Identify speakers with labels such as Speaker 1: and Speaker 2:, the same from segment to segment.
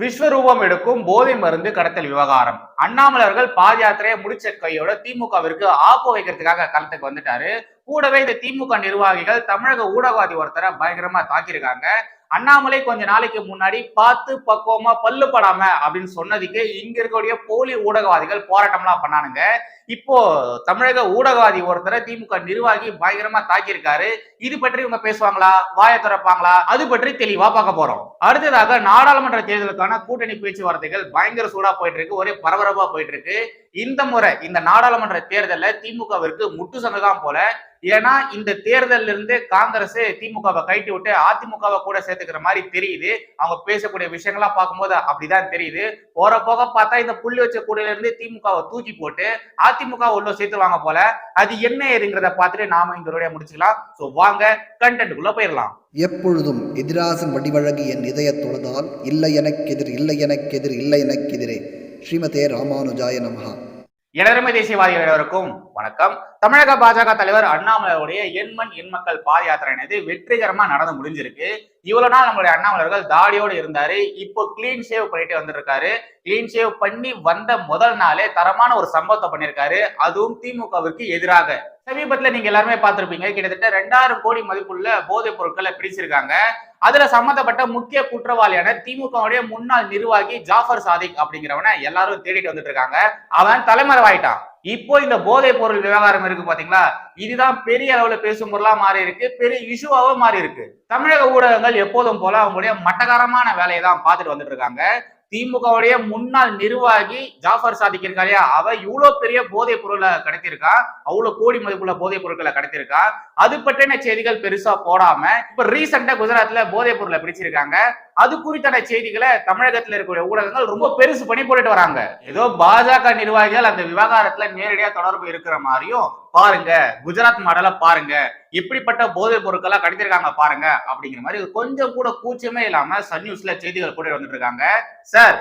Speaker 1: விஸ்வரூபம் எடுக்கும் போதை மருந்து கடத்தல் விவகாரம். அண்ணாமலர்கள் பாத யாத்திரையை முடிச்ச கையோட திமுகவிற்கு ஆப்பு வைக்கிறதுக்காக களத்துக்கு வந்துட்டாரு. கூடவே இந்த திமுக நிர்வாகிகள் தமிழக ஊடகவாதி ஒருத்தரை பயங்கரமா தாக்கியிருக்காங்க. அண்ணாமலை கொஞ்ச நாளைக்கு முன்னாடி பார்த்து பக்குவமா பல்லு படாம அப்படின்னு சொன்னதுக்கு இங்க இருக்கக்கூடிய போலி ஊடகவாதிகள் போராட்டம்லாம் பண்ணானுங்க. இப்போ தமிழக ஊடகவாதி ஒருத்தரை திமுக நிர்வாகி பயங்கரமா தாக்கியிருக்காரு. இது பற்றி இவங்க பேசுவாங்களா? வாயை திறப்பாங்களா? அது பற்றி தெளிவா பார்க்க போறோம். அடுத்ததாக நாடாளுமன்ற தேர்தலுக்கான கூட்டணி பேச்சுவார்த்தைகள் பயங்கர சூடா போயிட்டு இருக்கு ஒரே பரபரப்பா போயிட்டு இருக்கு இந்த முறை இந்த நாடாளுமன்ற தேர்தலில் திமுகவிற்கு முட்டு சங்கதான் போல. ஏன்னா இந்த தேர்தல்ல இருந்து காங்கிரஸ் திமுகவை கைட்டி விட்டு அதிமுகவை கூட சேர்த்துக்கிற மாதிரி தெரியுது. அவங்க பேசக்கூடிய விஷயங்களா பார்க்கும்போது அப்படிதான் தெரியுது. போற போக பார்த்தா இந்த புள்ளி வச்ச கூடையில இருந்து திமுகவை தூக்கி போட்டு அதிமுக உள்ள சேர்த்துவாங்க போல. அது என்ன ஏதுங்கிறத பார்த்துட்டு நாம இந்த முடிச்சுக்கலாம். சோ வாங்க கண்டென்ட்டுக்குள்ள போயிடலாம்.
Speaker 2: எப்பொழுதும் எதிராசன் வடிவழகு என் இதய தொழுதால் இல்லை எனக்கெதிர் இல்லை எனக்கெதிர் இல்லை எனக்கெதிரே ஸ்ரீமதே ராமானுஜாய நமஹா.
Speaker 1: இளரமை தேசியவாதிகள் அனைவருக்கும் வணக்கம். தமிழக பாஜக தலைவர் அண்ணாமலையுடைய எண்மண் எண் மக்கள் யாத்திரை யாத்திரைனது வெற்றிகரமா நடந்து முடிஞ்சிருக்கு. இவ்வளவு நாள் நம்மளுடைய அண்ணாமலர்கள் தாடியோடு இருந்தாரு. இப்போ கிளீன் ஷேவ் பண்ணிட்டு வந்திருக்காரு கிளீன் ஷேவ் பண்ணி வந்த முதல் நாளே தரமான ஒரு சம்பவத்தை பண்ணியிருக்காரு அதுவும் திமுகவிற்கு எதிராக. சமீபத்துல நீங்க எல்லாருமே பார்த்திருப்பீங்க. கிட்டத்தட்ட ரெண்டாயிரம் கோடி மதிப்புள்ள போதைப் பொருட்களை பிடிச்சிருக்காங்க. அதுல சம்பந்தப்பட்ட முக்கிய குற்றவாளியான திமுகவுடைய முன்னாள் நிர்வாகி ஜாஃபர் சாதிக் அப்படிங்கிறவனை எல்லாரும் தேடிட்டு வந்துட்டு இருக்காங்க அவன் தலைமறைவாயிட்டான். இப்போ இந்த போதைப் பொருள் விவகாரம் இருக்கு பாத்தீங்களா? இதுதான் பெரிய அளவுல பேசும் பொருளா மாறி இருக்கு. பெரிய இஷ்யூவாவும் மாறி இருக்கு. தமிழக ஊடகங்கள் எப்போதும் போல அவங்களுடைய மட்டகரமான வேலையை தான் பார்த்துட்டு வந்துட்டு இருக்காங்க. திமுகவுடைய முன்னாள் நிர்வாகி ஜாஃபர் சாதிக் இருக்கா இல்லையா? அவ இவ்வளவு பெரிய போதைப் பொருளை கடத்திருக்கா அவ்வளவு கோடி மதிப்புள்ள போதைப் பொருட்களை கடத்திருக்கா அது பற்றின செய்திகள் பெருசா போடாம இப்ப ரீசெண்டா குஜராத்ல போதைப் பொருளை பிடிச்சிருக்காங்க. அது குறித்தான செய்திகளை தமிழகத்தில் இருக்கக்கூடிய ஊடகங்கள் ரொம்ப பெருசு பண்ணி போட்டுட்டு வராங்க. ஏதோ பாஜக நிர்வாகிகள் அந்த விவகாரத்துல நேரடியா தொடர்பு இருக்கிற மாதிரியும் பாருங்க. குஜராத் மாடலை பாருங்க. இப்படிப்பட்ட போதைப் பொருட்கள்லாம் கிடைத்திருக்காங்க பாருங்க. அப்படிங்கிற மாதிரி கொஞ்சம் கூட கூச்சமே இல்லாம சன் நியூஸ்ல செய்திகள் போட்டு வந்துட்டு இருக்காங்க. சார்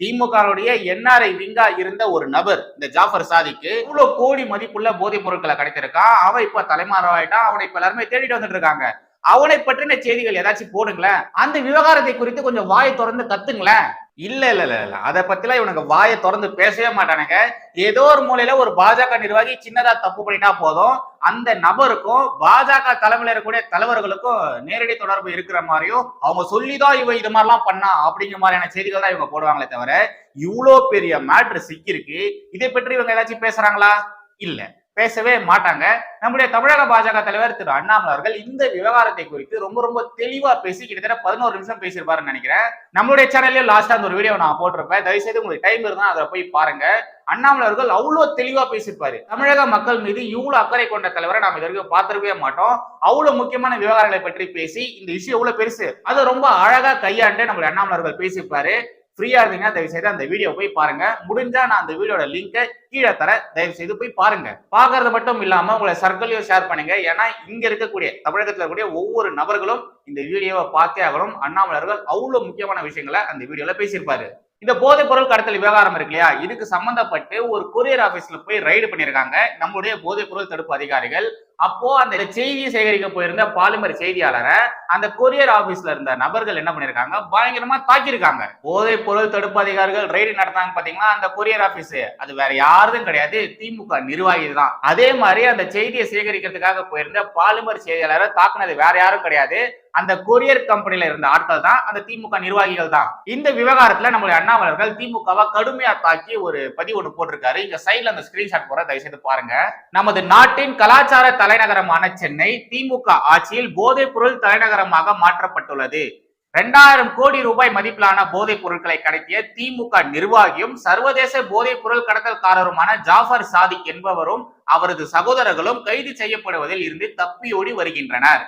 Speaker 1: திமுகவுடைய என்ஆர்ஐ விங்கா இருந்த ஒரு நபர் இந்த ஜாஃபர் சாதிக்கு இவ்வளவு கோடி மதிப்புள்ள போதைப் பொருட்களை கிடைத்திருக்கான். அவன் இப்ப தலைமாறவாயிட்டான். அவனை இப்ப எல்லாருமே தேடிட்டு வந்துட்டு இருக்காங்க. அவனை பற்றின செய்திகள் ஏதாச்சும் போடுங்களேன். அந்த விவகாரத்தை குறித்து கொஞ்சம் வாயை திறந்து கத்துங்களேன். இல்ல இல்ல இல்ல இல்ல. அதை பத்திலாம் இவனுக்கு வாயை திறந்து பேசவே மாட்டானுங்க. ஏதோ ஒரு மூலையில ஒரு பாஜக நிர்வாகி சின்னதா தப்பு பண்ணிட்டா போதும். அந்த நபருக்கும் பாஜக தலைமையில இருக்கக்கூடிய தலைவர்களுக்கும் நேரடி தொடர்பு இருக்கிற மாதிரியும் அவங்க சொல்லிதான் இவன் இது மாதிரிலாம் பண்ணா அப்படிங்கிற மாதிரியான செய்திகள் தான் இவங்க போடுவாங்களே தவிர இவ்வளோ பெரிய மேட்ரு சிக்கிருக்கு இதை பற்றி இவங்க ஏதாச்சும் பேசுறாங்களா? இல்லை. பேசவே மாட்டாங்க. நம்முடைய தமிழக பாஜக தலைவர் திரு அண்ணாமலை அவர்கள் இந்த விவகாரத்தை குறித்து ரொம்ப ரொம்ப தெளிவா பேசி கிட்டத்தட்ட பதினோரு நிமிஷம் பேசியிருப்பாருன்னு நினைக்கிறேன். நம்மளுடைய சேனல்ல லாஸ்டா அந்த ஒரு வீடியோ நான் போட்டிருப்பேன். தயவுசெய்து உங்களுக்கு டைம் இருந்தா அதை போய் பாருங்க. அண்ணாமலை அவர்கள் அவ்வளவு தெளிவா பேசியிருப்பாரு. தமிழக மக்கள் மீது இவ்வளவு அக்கறை கொண்ட தலைவரை நாம் இது வரைக்கும் பார்த்திருக்கவே மாட்டோம். அவ்வளவு முக்கியமான விவகாரங்களை பற்றி பேசி இந்த விஷயம் எவ்வளவு பெருசு. அதை ரொம்ப அழகா கையாண்டு நம்மளுடைய அண்ணாமலை அவர்கள் பேசியிருப்பாரு. ஃப்ரீயா இருந்தீங்கன்னா தயவு செய்து அந்த வீடியோ போய் பாருங்க. முடிஞ்சா நான் அந்த வீடியோட லிங்கை கீழே தர தயவு செய்து போய் பாருங்க. பாக்குறது மட்டும் இல்லாம உங்களை சர்க்கிளையும் ஷேர் பண்ணுங்க. ஏன்னா இங்க இருக்கக்கூடிய தமிழகத்துல இருக்கக்கூடிய ஒவ்வொரு நபர்களும் இந்த வீடியோவை பார்த்தே ஆகணும். அண்ணாமலர்கள் அவ்வளவு முக்கியமான விஷயங்களை அந்த வீடியோல பேசியிருப்பாரு. இந்த போதைப் பொருள் கடத்தல் விவகாரம் இருக்கு இல்லையா? இதுக்கு சம்பந்தப்பட்டு ஒரு கொரியர் ஆபீஸ்ல போய் ரைடு பண்ணியிருக்காங்க நம்மளுடைய போதைப் பொருள் தடுப்பு அதிகாரிகள். அப்போ அந்த செய்தியை சேகரிக்க போயிருந்த பாலிமர் செய்தியாளரை அந்த கொரியர் ஆபீஸ்ல இருந்த நபர்கள் என்ன பண்ணிருக்காங்க? பயங்கரமா தாக்கியிருக்காங்க. போதைப் பொருள் தடுப்பு அதிகாரிகள் ரைடு நடத்தாங்க பாத்தீங்கன்னா அந்த கொரியர் ஆபீஸ் அது வேற யாரும் கிடையாது. திமுக நிர்வாகி தான். அதே மாதிரி அந்த செய்தியை சேகரிக்கிறதுக்காக போயிருந்த பாலிமர் செய்தியாளரை தாக்குனது வேற யாரும் கிடையாது. அந்த கொரியர் கம்பெனில இருந்த ஆட்கள் தான் அந்த திமுக நிர்வாகிகள் தான். இந்த விவகாரத்துல நம்மளுடைய அண்ணாமலர்கள் திமுகவை கடுமையா தாக்கி ஒரு பதிவு ஒன்று போட்டிருக்காரு. இங்க சைட்ல அந்த ஸ்கிரீன்ஷாட் போற தயவுசெய்து பாருங்க. நமது நாட்டின் கலாச்சார தலைநகரமான சென்னை திமுக ஆட்சியில் போதைப் பொருள் தலைநகரமாக மாற்றப்பட்டுள்ளது. இரண்டாயிரம் கோடி ரூபாய் மதிப்பிலான போதைப் பொருட்களை கடத்திய திமுக நிர்வாகியும் சர்வதேச போதைப் பொருள் கடத்தல்காரருமான ஜாஃபர் சாதிக் என்பவரும் அவரது சகோதரர்களும் கைது செய்யப்படுவதில் இருந்து தப்பியோடி வருகின்றனர்.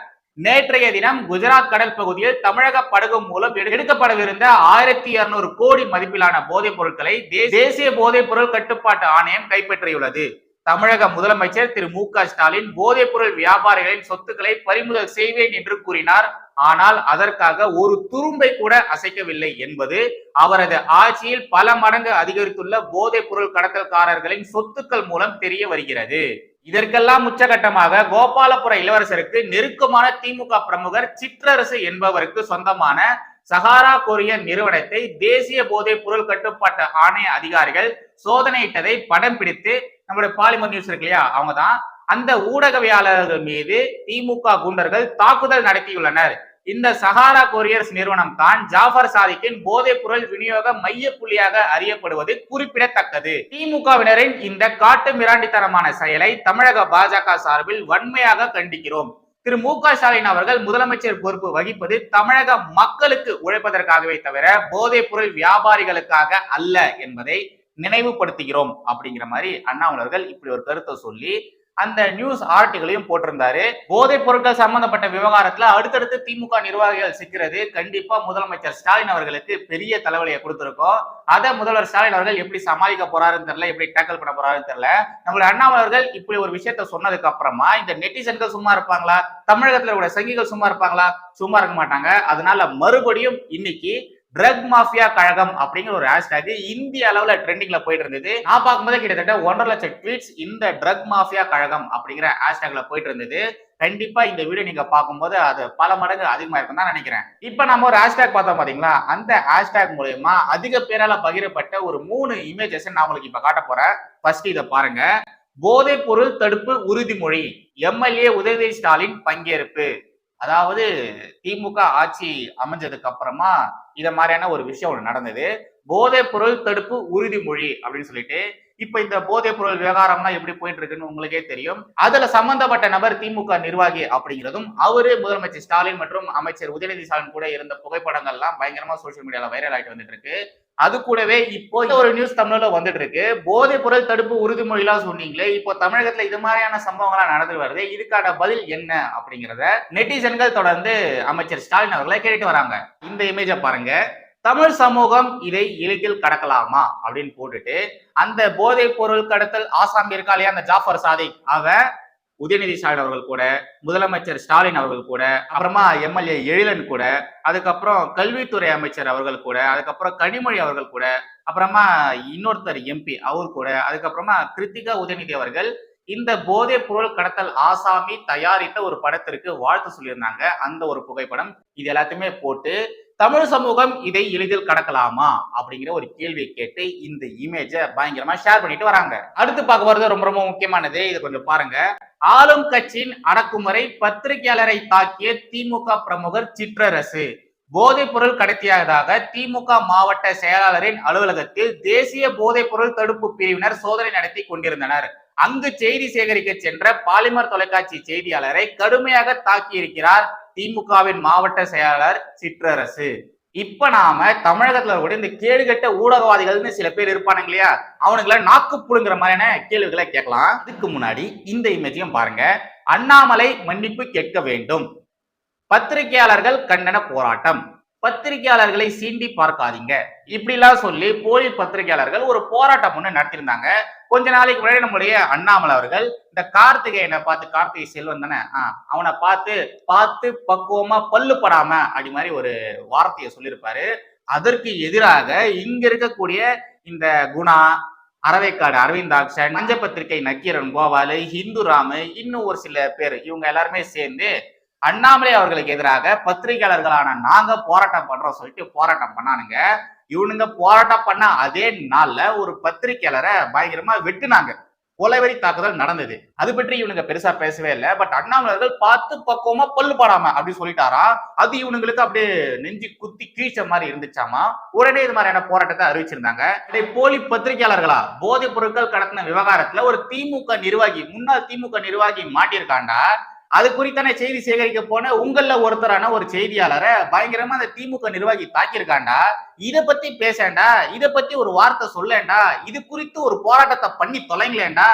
Speaker 1: நேற்றைய தினம் குஜராத் கடல் பகுதியில் தமிழக படகு மூலம் எடுக்கப்படவிருந்த ஆயிரத்தி இருநூறு கோடி மதிப்பிலான போதைப் பொருட்களை தேசிய போதைப் பொருள் கட்டுப்பாட்டு ஆணையம் கைப்பற்றியுள்ளது. தமிழக முதலமைச்சர் திரு மு க ஸ்டாலின் போதைப் பொருள் வியாபாரிகளின் சொத்துக்களை பறிமுதல் செய்வேன் என்று கூறினார். ஆனால் அதற்காக ஒரு துரும்பை கூட அசைக்கவில்லை என்பது அவரது ஆட்சியில் பல மடங்கு அதிகரித்துள்ள போதைப் பொருள் கடத்தல்காரர்களின் சொத்துக்கள் மூலம் தெரிய வருகிறது. இதற்கெல்லாம் உச்சகட்டமாக கோபாலபுர இளவரசருக்கு நெருக்கமான திமுக பிரமுகர் சிற்றரசு என்பவருக்கு சொந்தமான சஹாரா கொரிய நிறுவனத்தை தேசிய போதை பொருள் கட்டுப்பாட்டு ஆணைய அதிகாரிகள் சோதனையிட்டதை படம் பிடித்து நம்மளுடைய பாலிமர் நியூஸ் இருக்கு இல்லையா அவங்க தான் அந்த ஊடகவியாளர்கள் மீது திமுக குண்டர்கள் தாக்குதல் நடத்தியுள்ளனர். இந்த சஹாரா கொரியர்ஸ் நிறுவனம் தான் ஜாஃபர் சாதிக்கின் போதைப் பொருள் விநியோக மைய புள்ளியாக அறியப்படுவது குறிப்பிடத்தக்கது. திமுகவினரின் இந்த காட்டு மிராண்டித்தனமான செயலை தமிழக பாஜக சார்பில் வன்மையாக கண்டிக்கிறோம். திரு மு க ஸ்டாலின் அவர்கள் முதலமைச்சர் பொறுப்பு வகிப்பது தமிழக மக்களுக்கு உழைப்பதற்காகவே தவிர போதைப் பொருள் வியாபாரிகளுக்காக அல்ல என்பதை நினைவுபடுத்துகிறோம் அப்படிங்கிற மாதிரி அண்ணாமலர்கள் இப்படி ஒரு கருத்தை சொல்லி அந்த நியூஸ் ஆர்டிகளையும் போட்டிருந்தாரு. போதைப் பொருட்கள் சம்பந்தப்பட்ட விவகாரத்துல அடுத்தடுத்து திமுக நிர்வாகிகள் சிக்கிறது. கண்டிப்பா முதலமைச்சர் ஸ்டாலின் அவர்களுக்கு பெரிய தலைவலியை கொடுத்திருக்கோம். அதை முதல்வர் ஸ்டாலின் அவர்கள் எப்படி சமாளிக்க போறாருன்னு தெரியல எப்படி டேக்கல் பண்ண போறாருன்னு தெரியல. நம்மளுடைய அண்ணாமலர்கள் இப்படி ஒரு விஷயத்த சொன்னதுக்கு அப்புறமா இந்த நெட்டிசன்கள் சும்மா இருப்பாங்களா? தமிழகத்துல உள்ள சங்கிகள் சும்மா இருப்பாங்களா? சும்மா இருக்க மாட்டாங்க. அதனால மறுபடியும் இன்னைக்கு ட்ரக் மாஃபியா கழகம் அப்படிங்கிற ஒரு ஹேஷ்டேக் இந்திய அளவுல ட்ரெண்டிங்ல போயிட்டு இருந்தது. நான் பார்க்கும்போது கிட்டத்தட்ட ஒன்றரை லட்சம் ட்வீட்ஸ் இந்த ட்ரக் மாஃபியா கழகம் அப்படிங்கிற ஹேஷ்டேக்ல போயிட்டு இருந்தது. கண்டிப்பா இந்த வீடியோ நீங்க பார்க்கும்போது அது பல மடங்கு அதிகமா இருக்கும் தான் நினைக்கிறேன். இப்ப நம்ம ஒரு ஹேஷ்டேக் பார்த்தோம் பாத்தீங்களா? அந்த ஹேஷ்டேக் மூலயமா அதிக பேரால பகிரப்பட்ட ஒரு மூணு இமேஜஸ் நான் உங்களுக்கு இப்ப காட்ட போறேன். ஃபர்ஸ்ட் இதை பாருங்க. போதைப் பொருள் தடுப்பு உறுதிமொழி. எம்எல்ஏ உதயநிதி ஸ்டாலின் பங்கேற்பு. அதாவது திமுக ஆட்சி அமைஞ்சதுக்கு அப்புறமா இத மாதிரியான ஒரு விஷயம் ஒன்று நடந்தது. போதைப் பொருள் தடுப்பு உறுதிமொழி அப்படின்னு சொல்லிட்டு இப்ப இந்த போதைப் பொருள் விவகாரம்லாம் எப்படி போயிட்டு இருக்குன்னு உங்களுக்கே தெரியும். அதுல சம்பந்தப்பட்ட நபர் திமுக நிர்வாகி அப்படிங்கிறதும் அவரு முதலமைச்சர் ஸ்டாலின் மற்றும் அமைச்சர் உதயநிதி ஸ்டாலின் கூட இருந்த புகைப்படங்கள்லாம் பயங்கரமா சோசியல் மீடியால வைரல் ஆயிட்டு வந்துட்டு இருக்கு அது கூடவே இப்போ ஒரு நியூஸ் தமிழ்ல வந்துட்டு இருக்கு போதைப் பொருள் தடுப்பு உறுதிமொழிலாம் சொன்னீங்களே இப்போ தமிழகத்துல இது மாதிரியான சம்பவங்கள்லாம் நடந்து வருது. இதுக்கான பதில் என்ன அப்படிங்கிறத நெட்டிசன்கள் தொடர்ந்து அமைச்சர் ஸ்டாலின் அவர்களை கேட்டுட்டு வராங்க. இந்த இமேஜை பாருங்க. தமிழ் சமூகம் இதை எளிதில் கடக்கலாமா? அப்படின்னு போட்டுட்டு அந்த போதைப் பொருள் கடத்தல் ஆசாமி இருக்கா இல்லையா? அந்த ஜாஃபர் சாதிக் அவன் உதயநிதி ஸ்டாலின் அவர்கள் கூட முதலமைச்சர் ஸ்டாலின் அவர்கள் கூட அப்புறமா எம்எல்ஏ எழிலன் கூட அதுக்கப்புறம் கல்வித்துறை அமைச்சர் அவர்கள் கூட அதுக்கப்புறம் கனிமொழி அவர்கள் கூட அப்புறமா இன்னொருத்தர் எம்பி அவர் கூட அதுக்கப்புறமா கிருத்திகா உதயநிதி அவர்கள் இந்த போதைப் பொருள் கடத்தல் ஆசாமி தயாரித்த ஒரு படத்திற்கு வாழ்த்து சொல்லியிருந்தாங்க. அந்த ஒரு புகைப்படம் இது எல்லாத்தையுமே போட்டு தமிழ் சமூகம் இதை எளிதில் கடக்கலாமா அப்படிங்கிற ஒரு கேள்வியை கேட்டு இந்த இமேஜை பயங்கரமா ஷேர் பண்ணிட்டு வராங்க. அடுத்து பார்க்க போறது ரொம்ப ரொம்ப முக்கியமானது. இது கொஞ்சம் பாருங்க. ஆளும் கட்சியின் அடக்குமுறை பத்திரிகையாளரை தாக்கிய திமுக பிரமுகர் சிற்றரசு. போதைப் பொருள் கடத்தியதாக திமுக மாவட்ட செயலாளரின் அலுவலகத்தில் தேசிய போதைப் பொருள் தடுப்பு பிரிவினர் சோதனை நடத்தி கொண்டிருந்தனர். அங்கு செய்தி சேகரிக்க சென்ற பாலிமர் தொலைக்காட்சி செய்தியாளரை கடுமையாக தாக்கியிருக்கிறார் திமுகவின் மாவட்ட செயலாளர் சிற்றரசு. இப்ப நாம தமிழகத்துல கூட இந்த கேடுகட்ட ஊடகவாதிகள்னு சில பேர் இருப்பானுங்க இல்லையா? அவனுங்கள நாக்கு புழுங்குற மாதிரியான கேள்விகளை கேட்கலாம். அதுக்கு முன்னாடி இந்த இமேஜையும் பாருங்க. அண்ணாமலை மன்னிப்பு கேட்க வேண்டும். பத்திரிகையாளர்கள் கண்டன போராட்டம். பத்திரிகையாளர்களை சீண்டி பார்க்காதீங்க. இப்படிலாம் சொல்லி போலி பத்திரிகையாளர்கள் ஒரு போராட்டம் ஒண்ணு நடத்தியிருந்தாங்க. கொஞ்ச நாளைக்கு முன்னாடி நம்முடைய அண்ணாமலை அவர்கள் இந்த கார்த்திகேயனை பார்த்து கார்த்திகை செல்வன் தானே? ஆஹ் அவனை பார்த்து பார்த்து பக்குவமா பல்லு படாம அப்படி மாதிரி ஒரு வார்த்தையை சொல்லியிருப்பாரு. அதற்கு எதிராக இங்க இருக்கக்கூடிய இந்த குணா அரவைக்காடு அரவிந்தாக்ஷன் மஞ்ச பத்திரிகை நக்கீரன் கோபாலு ஹிந்து ராமு இன்னும் ஒரு சில பேர் இவங்க எல்லாருமே சேர்ந்து அண்ணாமலை அவர்களுக்கு எதிராக பத்திரிகையாளர்களான நாங்க போராட்டம் பண்றோம் சொல்லிட்டு போராட்டம் பண்ணானுங்க. இவனுங்க போராட்டம் பண்ண அதே நாள்ல ஒரு பத்திரிகையாளரை பயங்கரமா வெட்டுனாங்க. கொலைவெறி தாக்குதல் நடந்தது. அது பற்றி இவனுங்க பெருசா பேசவே இல்லை. பட் அண்ணாமலர்கள் பார்த்து பக்குவமா பல்லு பாடாம அப்படின்னு சொல்லிட்டாரா அது இவனுங்களுக்கு அப்படியே நெஞ்சு குத்தி கீழ்ச்ச மாதிரி இருந்துச்சாமா? உடனே இது மாதிரியான போராட்டத்தை அறிவிச்சிருந்தாங்க. இதை போலி பத்திரிகையாளர்களா? போதைப் பொருட்கள் கடத்தின விவகாரத்துல ஒரு திமுக நிர்வாகி முன்னாள் திமுக நிர்வாகி மாட்டியிருக்காண்டா? அது குறித்தான செய்தி சேகரிக்க போன உங்கள ஒருத்தரான ஒரு செய்தியாளரை பயங்கரமா அந்த திமுக நிர்வாகி தாக்கியிருக்காண்டா இதை பத்தி பேசேண்டா இதை பத்தி ஒரு வார்த்தை சொல்லேண்டா இது குறித்து ஒரு போராட்டத்தை பண்ணி தொலைங்களேண்டா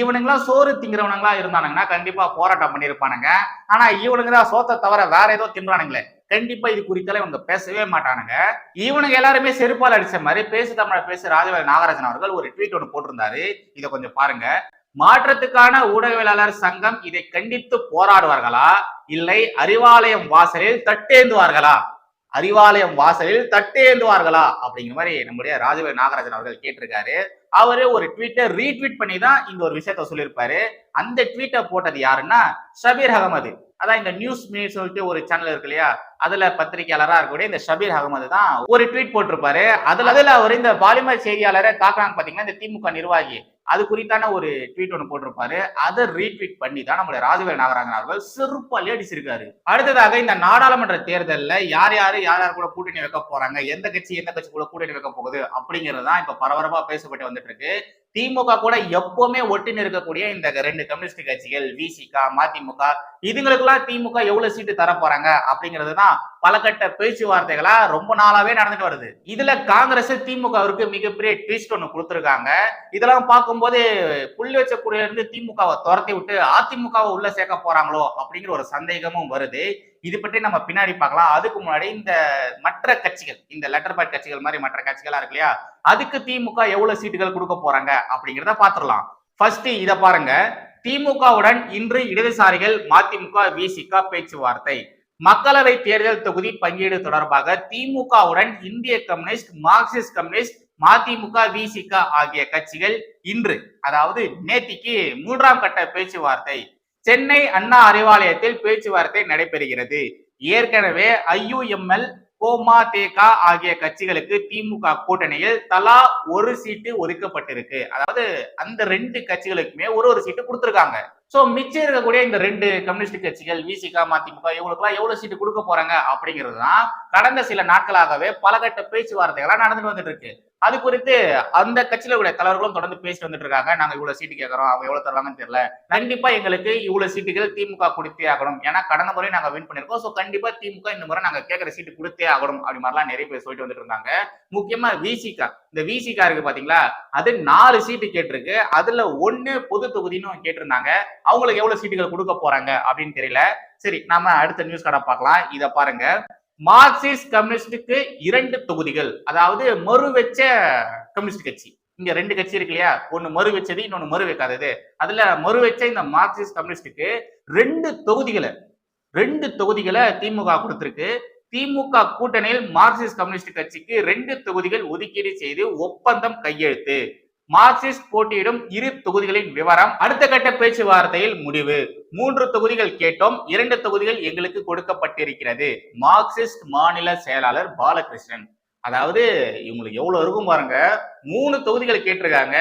Speaker 1: இவனுங்களாம் சோறு திங்கிறவனுங்களா இருந்தானுங்கன்னா கண்டிப்பா போராட்டம் பண்ணியிருப்பானுங்க. ஆனா இவனுங்க தான் சோத்தை தவிர வேற ஏதோ தின்றானுங்களே. கண்டிப்பா இது குறித்தால இவங்க பேசவே மாட்டானுங்க. இவனுங்க எல்லாருமே செருப்பால் அடிச்ச மாதிரி பேசு தமிழ பேசு ராஜவேல் நாகராஜன் அவர்கள் ஒரு ட்வீட் ஒன்று போட்டிருந்தாரு. இதை கொஞ்சம் பாருங்க. மாற்றத்துக்கான ஊடகவியலாளர் சங்கம் இதை கண்டித்து போராடுவார்களா? இல்லை அறிவாலயம் வாசலில் தட்டேந்துவார்களா? அறிவாலயம் வாசலில் தட்டேந்துவார்களா? அப்படிங்கிற மாதிரி நம்முடைய ராஜவேல் நாகராஜன் அவர்கள் கேட்டிருக்காரு. அவரு ஒரு ட்வீட்டை ரீட்வீட் பண்ணி தான் இந்த ஒரு விஷயத்த சொல்லியிருப்பாரு. அந்த ட்வீட்டை போட்டது யாருன்னா ஷபீர் அகமது. அதான் இந்த நியூஸ் மினிட் சொல்லிட்டு ஒரு சேனல் இருக்கு இல்லையா? அதுல பத்திரிகையாளரா இருக்கக்கூடிய இந்த ஷபீர் அகமது தான் ஒரு ட்வீட் போட்டிருப்பாரு. அதுல அதுல அவர் இந்த பாலிமர் செய்தியாளரை தாக்குறாங்க பாத்தீங்கன்னா இந்த திமுக நிர்வாகி. அது குறித்தான ஒரு ட்வீட் ஒன்று போட்டிருப்பாரு. அதை ரீட்வீட் பண்ணி தான் நம்மளுடைய ராஜவேல் நாகராஜன் அவர்கள் செருப்பாலே அடிச்சிருக்காரு அடுத்ததாக இந்த நாடாளுமன்ற தேர்தலில் யார் யார் யார் யார் கூட கூட்டணி வைக்க போறாங்க எந்த கட்சி எந்த கட்சி கூட கூட்டணி வைக்க போகுது அப்படிங்கிறது தான் இப்போ பரபரப்பா பேசப்பட்டு வந்துட்டு இருக்கு திமுக கூட எப்பவுமே ஒட்டின்னு இருக்கக்கூடிய இந்த ரெண்டு கம்யூனிஸ்ட் கட்சிகள் விசிகா மதிமுக இதுங்களுக்கெல்லாம் திமுக எவ்வளவு சீட்டு தர போறாங்க அப்படிங்கிறது தான் பலகட்ட பேச்சுவார்த்தைகளா ரொம்ப நாளாவே நடந்துட்டு வருது. இதுல காங்கிரஸ் திமுகவிற்கு மிகப்பெரிய ட்விஸ்ட் ஒன்று கொடுத்துருக்காங்க. இதெல்லாம் பார்க்கும்போது புள்ளி வச்ச குடியில இருந்து திமுகவை துரத்தி விட்டு அதிமுகவை உள்ள சேர்க்க போறாங்களோ அப்படிங்கிற ஒரு சந்தேகமும் வருது. இது பற்றி நம்ம பின்னாடி பார்க்கலாம். அதுக்கு முன்னாடி இந்த மற்ற கட்சிகள் இந்த லெட்டர் பேட் கட்சிகள் மாதிரி மற்ற கட்சிகளா இருக்கு இல்லையா? அதுக்கு திமுக எவ்வளவு சீட்டுகள் கொடுக்க போறாங்க அப்படிங்கிறத பாத்துடலாம் ஃபர்ஸ்ட் இதை பாருங்க. திமுகவுடன் இன்று இடதுசாரிகள் மதிமுக விசிக பேச்சுவார்த்தை. மக்களவை தேர்தல் தொகுதி பங்கீடு தொடர்பாக திமுகவுடன் இந்திய communist marxist communist Madimuka Visika ஆகிய கட்சிகள் இன்று அதாவது நேத்திக்கு மூன்றாம் கட்ட பேச்சுவார்த்தை. சென்னை அண்ணா அறிவாலயத்தில் பேச்சுவார்த்தை நடைபெறுகிறது. ஏற்கனவே ஐயுஎம்எல் கோமா தேகா ஆகிய கட்சிகளுக்கு திமுக கூட்டணியில் தலா ஒரு சீட்டு ஒதுக்கப்பட்டிருக்கு. அதாவது அந்த ரெண்டு கட்சிகளுக்குமே ஒரு ஒரு சீட்டு கொடுத்துருக்காங்க. சோ மிச்சம் இருக்கக்கூடிய இந்த ரெண்டு கம்யூனிஸ்ட் கட்சிகள் விசிகா மதிமுக இவங்களுக்குலாம் எவ்வளவு சீட்டு கொடுக்க போறாங்க அப்படிங்கிறது தான் கடந்த சில நாட்களாகவே பலகட்ட கட்ட நடந்துட்டு வந்துட்டு இருக்கு. அது குறித்து அந்த கட்சியில உடைய தலைவர்களும் தொடர்ந்து பேசிட்டு வந்துட்டு இருக்காங்க. நாங்க இவ்வளவு சீட்டு கேட்கறோம் அவங்க எவ்வளவு தருவாங்கன்னு தெரியல. கண்டிப்பா எங்களுக்கு இவ்வளவு சீட்டுகள் திமுக கொடுத்தே ஆகணும். ஏன்னா கடந்த முறை நாங்க வின் பண்ணிருக்கோம். சோ கண்டிப்பா திமுக இந்த முறை நாங்க கேட்கிற சீட்டு கொடுத்தே ஆகணும் அப்படி மாதிரிலாம் நிறைய பேர் சொல்லிட்டு வந்துட்டு இருந்தாங்க. முக்கியமா விசிகா இந்த விசிகா இருக்கு பாத்தீங்களா? அது நாலு சீட்டு கேட்டிருக்கு. அதுல ஒண்ணு பொது தொகுதின்னு கேட்டிருந்தாங்க. அவங்களுக்கு எவ்வளவு சீட்டுகள் கொடுக்க போறாங்க அப்படின்னு தெரியல. சரி நாம அடுத்த நியூஸ் கடை பார்க்கலாம். இதை பாருங்க. மார்க்சிஸ்ட் கம்யூனிஸ்டுக்கு இரண்டு தொகுதிகள். அதாவது மறு வச்ச கம்யூனிஸ்ட் கட்சி. இங்க ரெண்டு கட்சி இருக்கு இல்லையா? ஒன்னு மறு வச்சது இன்னொன்னு மறு வைக்காதது. அதுல மறு வச்ச இந்த மார்க்சிஸ்ட் கம்யூனிஸ்டுக்கு ரெண்டு தொகுதிகளை ரெண்டு தொகுதிகளை திமுக கொடுத்திருக்கு. திமுக கூட்டணியில் மார்க்சிஸ்ட் கம்யூனிஸ்ட் கட்சிக்கு ரெண்டு தொகுதிகள் ஒதுக்கீடு செய்து ஒப்பந்தம் கையெழுத்து. மார்க்சிஸ்ட் போட்டியிடும் இரு தொகுதிகளின் விவரம் அடுத்த கட்ட பேச்சுவார்த்தையில் முடிவு. மூன்று தொகுதிகள் கேட்டோம். இரண்டு தொகுதிகள் எங்களுக்கு கொடுக்கப்பட்டிருக்கிறது. மார்க்சிஸ்ட் மாநில செயலாளர் பாலகிருஷ்ணன். அதாவது இவங்களுக்கு எவ்வளவு இருக்கும் பாருங்க. மூணு தொகுதிகள் கேட்டிருக்காங்க.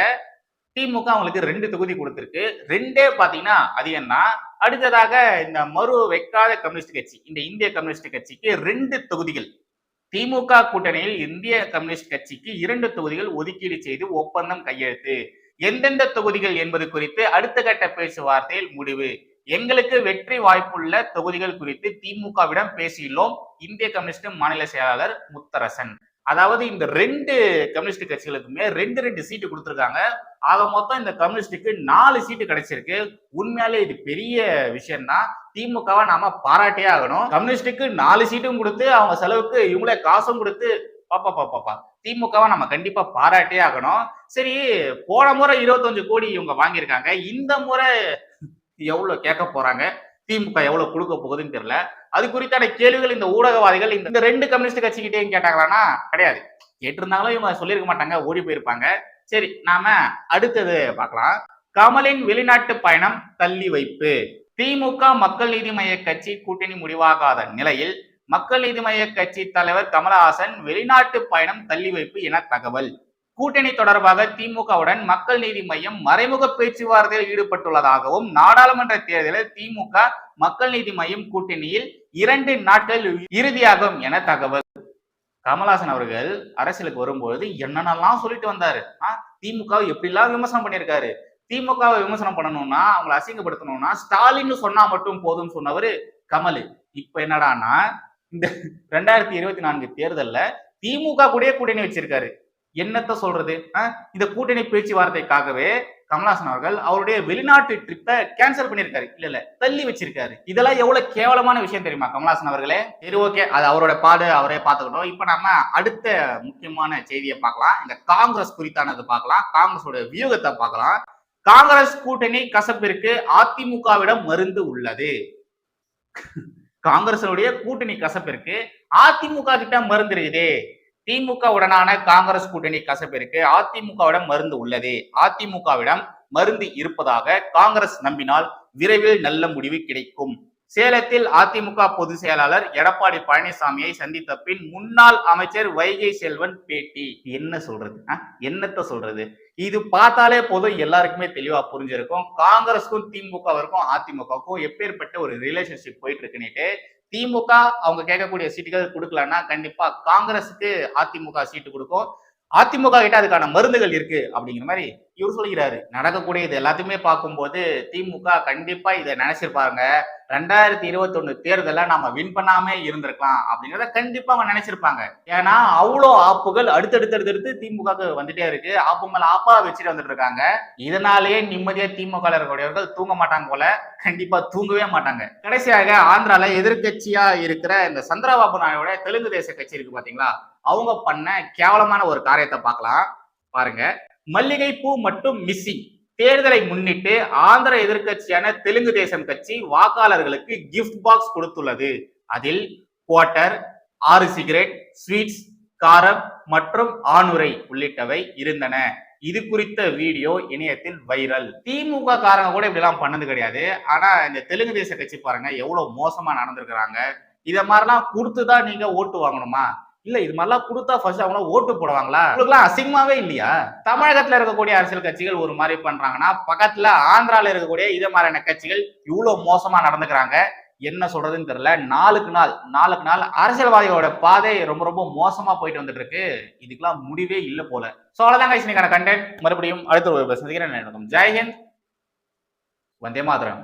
Speaker 1: திமுக அவங்களுக்கு ரெண்டு தொகுதி கொடுத்துருக்கு. ரெண்டே பாத்தீங்கன்னா அது என்ன? அடுத்ததாக இந்த மறு வைக்காத கம்யூனிஸ்ட் கட்சி இந்த இந்திய கம்யூனிஸ்ட் கட்சிக்கு ரெண்டு தொகுதிகள். திமுக கூட்டணியில் இந்திய கம்யூனிஸ்ட் கட்சிக்கு இரண்டு தொகுதிகள் ஒதுக்கீடு செய்து ஒப்பந்தம் கையெழுத்து. எந்தெந்த தொகுதிகள் என்பது குறித்து அடுத்த கட்ட பேச்சுவார்த்தையில் முடிவு. எங்களுக்கு வெற்றி வாய்ப்புள்ள தொகுதிகள் குறித்து திமுகவிடம் பேசியுள்ளோம். இந்திய கம்யூனிஸ்ட் மாநில செயலாளர் முத்தரசன். அதாவது இந்த ரெண்டு கம்யூனிஸ்ட் கட்சிகளுக்குமே ரெண்டு ரெண்டு சீட்டு கொடுத்துருக்காங்க. ஆக மொத்தம் இந்த கம்யூனிஸ்டுக்கு நாலு சீட்டு கிடைச்சிருக்கு. உண்மையாலே இது பெரிய விஷயம்னா திமுகவை நாம பாராட்டே ஆகணும். கம்யூனிஸ்டுக்கு நாலு சீட்டும் கொடுத்து அவங்க செலவுக்கு இவங்களே காசும் கொடுத்து பாப்பா பாப்பாப்பா திமுகவை நம்ம கண்டிப்பா பாராட்டே ஆகணும். சரி போன முறை இருபத்தஞ்சு கோடி இவங்க வாங்கியிருக்காங்க. இந்த முறை எவ்வளவு கேட்க போறாங்க? திமுக எவ்வளவு கொடுக்க போகுதுன்னு தெரியல. அது குறித்தான கேள்விகள் இந்த ஊடகவாதிகள் இந்த ரெண்டு கம்யூனிஸ்ட் கட்சிக்கிட்டேயும் கேட்டாங்களான்னா கிடையாது. கேட்டிருந்தாலும் இவங்க சொல்லியிருக்க மாட்டாங்க ஓடி போயிருப்பாங்க. சரி நாம அடுத்தது பார்க்கலாம். கமலின் வெளிநாட்டு பயணம் தள்ளி வைப்பு. திமுக மக்கள் நீதி மைய கட்சி கூட்டணி முடிவாகாத நிலையில் மக்கள் நீதி மைய கட்சி தலைவர் கமலஹாசன் வெளிநாட்டு பயணம் தள்ளி வைப்பு என தகவல். கூட்டணி தொடர்பாக திமுகவுடன் மக்கள் நீதி மையம் மறைமுக பேச்சுவார்த்தையில் ஈடுபட்டுள்ளதாகவும் நாடாளுமன்ற தேர்தலில் திமுக மக்கள் நீதி மையம் கூட்டணியில் இரண்டு நாட்கள் இறுதியாகும் என தகவல். கமலாசன் அவர்கள் அரசியலுக்கு வரும்பொழுது என்னென்னலாம் சொல்லிட்டு வந்தாரு? திமுகவை எப்படிலாம் விமர்சனம் பண்ணியிருக்காரு? திமுகவை விமர்சனம் பண்ணணும்னா அவங்களை அசிங்கப்படுத்தணும்னா ஸ்டாலின் சொன்னா மட்டும் போதும்னு சொன்னவர் கமல். இப்ப என்னடான்னா இந்த ரெண்டாயிரத்தி இருபத்தி நான்கு தேர்தல்ல திமுக கூடயே கூட்டணி வச்சிருக்காரு. என்னத்த சொல்றது? இந்த கூட்டணி பேச்சுவார்த்தைக்காகவே கமல்ஹாசன் அவர்கள் அவருடைய வெளிநாட்டு ட்ரிப்பை கேன்சல் பண்ணியிருக்காரு. இல்ல இல்ல தள்ளி வச்சிருக்காரு. இதெல்லாம் எவ்வளவு கேவலமான விஷயம் தெரியுமா கமல்ஹாசன் அவர்களே? சரி ஓகே. அது அவரோட பாடு அவரே பார்த்துக்கிட்டோம். இப்ப நம்ம அடுத்த முக்கியமான செய்தியை பார்க்கலாம். இந்த காங்கிரஸ் குறித்தானது பார்க்கலாம். காங்கிரஸோட வியூகத்தை பார்க்கலாம். காங்கிரஸ் கூட்டணி கசப்பிற்கு அதிமுகவிடம் மருந்து உள்ளது. காங்கிரசனுடைய கூட்டணி கசப்பிற்கு அதிமுக கிட்ட மருந்து இருக்குது. திமுக உடனான காங்கிரஸ் கூட்டணி கசப்பிற்கு அதிமுகவிடம் மருந்து உள்ளது. அதிமுகவிடம் மருந்து இருப்பதாக காங்கிரஸ் நம்பினால் விரைவில் நல்ல முடிவு கிடைக்கும். சேலத்தில் அதிமுக பொதுச் செயலாளர் எடப்பாடி பழனிசாமியை சந்தித்த பின் முன்னாள் அமைச்சர் வைகை செல்வன் பேட்டி. என்ன சொல்றது? என்னத்தை என்னத்த சொல்றது? இது பார்த்தாலே போதும். எல்லாருக்குமே தெளிவா புரிஞ்சிருக்கும். காங்கிரஸ்க்கும் திமுகவிற்கும் அதிமுகவுக்கும் எப்பேற்பட்ட ஒரு ரிலேஷன்ஷிப் போயிட்டு இருக்குன்னுட்டு திமுக அவங்க கேட்கக்கூடிய சீட்டுகள் கொடுக்கலன்னா கண்டிப்பா காங்கிரஸுக்கு அதிமுக சீட்டு கொடுக்கும். அதிமுக கிட்ட அதுக்கான மருந்துகள் இருக்கு அப்படிங்கிற மாதிரி இவர் சொல்கிறாரு நடக்கக்கூடிய இது எல்லாத்தையுமே பார்க்கும்போது திமுக கண்டிப்பா இதை நினைச்சிருப்பாங்க. ரெண்டாயிரத்தி இருபத்தி ஒண்ணு தேர்தல நாம வின் பண்ணாம இருந்திருக்கலாம் அப்படிங்கிறத கண்டிப்பா அவங்க நினைச்சிருப்பாங்க. ஏன்னா அவ்வளோ ஆப்புகள் அடுத்தடுத்து அடுத்தடுத்து திமுகவுக்கு வந்துட்டே இருக்கு. ஆப்பு மேல ஆப்பா வச்சுட்டு வந்துட்டு இருக்காங்க. இதனாலேயே நிம்மதியா திமுக இருக்கக்கூடியவர்கள் தூங்க மாட்டாங்க போல. கண்டிப்பா தூங்கவே மாட்டாங்க. கடைசியாக ஆந்திரால எதிர்கட்சியா இருக்கிற இந்த சந்திரபாபு நாயுடைய தெலுங்கு தேச கட்சி இருக்கு பாத்தீங்களா? அவங்க பண்ண கேவலமான ஒரு காரியத்தை பார்க்கலாம். பாருங்க. மல்லிகை பூ மற்றும் மிஸ்ஸிங் தேர்தலை முன்னிட்டு ஆந்திர எதிர்க்கட்சியான தெலுங்கு தேசம் கட்சி வாக்காளர்களுக்கு கிஃப்ட் பாக்ஸ் கொடுத்துள்ளது. அதில் குவார்ட்டர் ஆறு சிகரெட் ஸ்வீட்ஸ் காரம் மற்றும் ஆணுரை உள்ளிட்டவை இருந்தன. இது குறித்த வீடியோ இணையத்தில் வைரல். திமுக காரங்க கூட இப்படி எல்லாம் பண்ணது கிடையாது. ஆனா இந்த தெலுங்கு தேச கட்சி பாருங்க எவ்வளவு மோசமா நடந்திருக்கிறாங்க. இத மாதிரிலாம் கொடுத்துதான் நீங்க ஓட்டு வாங்கணுமா? இல்ல இது மாதிரிலாம் கொடுத்தா ஃபர்ஸ்ட் அவங்கள ஓட்டு போடுவாங்களா? உங்களுக்குலாம் அசிங்கமாவே இல்லையா? தமிழகத்துல இருக்கக்கூடிய அரசியல் கட்சிகள் ஒரு மாதிரி பண்றாங்கன்னா பக்கத்துல ஆந்திரால இருக்கக்கூடிய இதே மாதிரியான கட்சிகள் இவ்வளவு மோசமா நடந்துக்கிறாங்க. என்ன சொல்றதுன்னு தெரியல. நாளுக்கு நாள் நாளுக்கு நாள் அரசியல்வாதிகளோட பாதை ரொம்ப ரொம்ப மோசமா போயிட்டு வந்துட்டு இருக்கு இதுக்கெல்லாம் முடிவே இல்லை போல. ஸோ அவ்வளோதான் கைஸ் கண்டென்ட் மறுபடியும் அடுத்த ஒரு சந்திக்கிறேன். ஜெய்ஹிந்த் வந்தே மாதரம்.